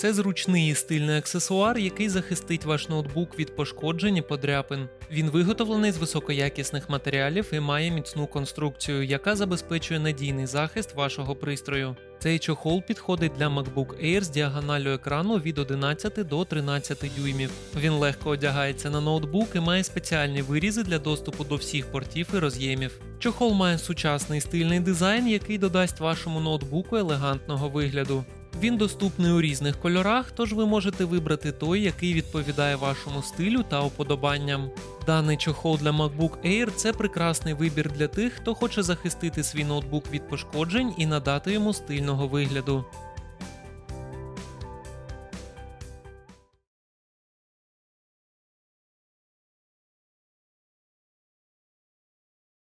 Це зручний і стильний аксесуар, який захистить ваш ноутбук від пошкоджень і подряпин. Він виготовлений з високоякісних матеріалів і має міцну конструкцію, яка забезпечує надійний захист вашого пристрою. Цей чохол підходить для MacBook Air з діагоналю екрану від 11 до 13 дюймів. Він легко одягається на ноутбук і має спеціальні вирізи для доступу до всіх портів і роз'ємів. Чохол має сучасний стильний дизайн, який додасть вашому ноутбуку елегантного вигляду. Він доступний у різних кольорах, тож ви можете вибрати той, який відповідає вашому стилю та уподобанням. Даний чохол для MacBook Air це прекрасний вибір для тих, хто хоче захистити свій ноутбук від пошкоджень і надати йому стильного вигляду.